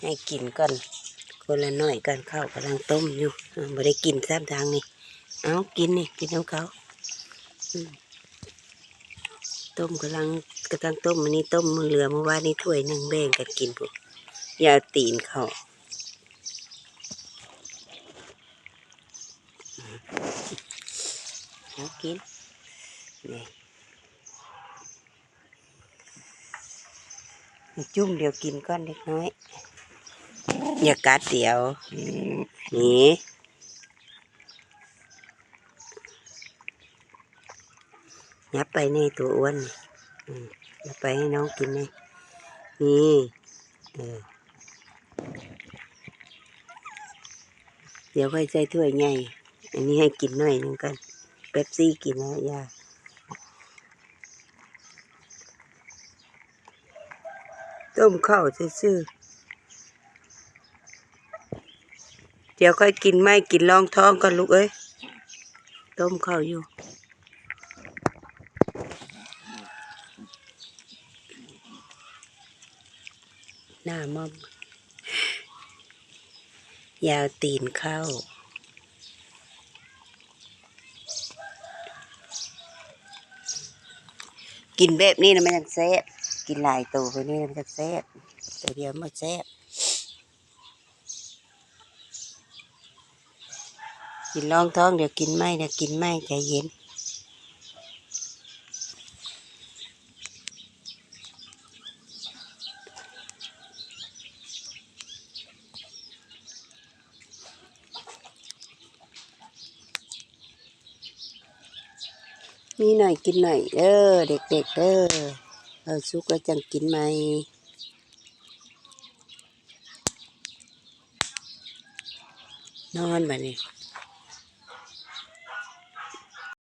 ให้กินก่อนคนละหน่อยกันข้าวกำลังต้มอยู่อ่าบ่ได้กินซ้ำทางนี่เอากินนี่กินน้ำเขาต้มกำลังกำลังต้มอันนี้ต้มมือเหลือเมื่อวานนี้ถ้วยหนึ่งแบ่งกันกินพวกอย่าตีนเขาเอากินนี่จุ่มเดี๋ยวกินก้อนเล็กน้อย อย่ากัดเดี๋ยวนี่ยับไปในตัวอ้วนยับไปให้น้องกินนี่นี่เออเดี๋ยวค่อยใส่ถ้วยใหญ่ อันนี้ให้กินหน่อยหนึงกันเป๊ปซี่กินแล้วยาต้มข้าวซื่อๆ เดี๋ยวค่อยกินไม่กินรองท้องก่อนลูกเอ้ย ต้มข้าวอยู่ หน้ามอม ยาวตีนเข้ากินแบบนี้นะมันจะแซ่บกินหลายตัวไปนี่มันจะแซ่บแต่เดียวมันแซ่บ กินรองท้องเดี๋ยวกินไม่เดี๋ยวกินไม่ใจเย็นมีหน่อยกินหน่อยเด้อเด็กๆเด้อเออสุกแล้วจังกินไหมนอนบ่นี่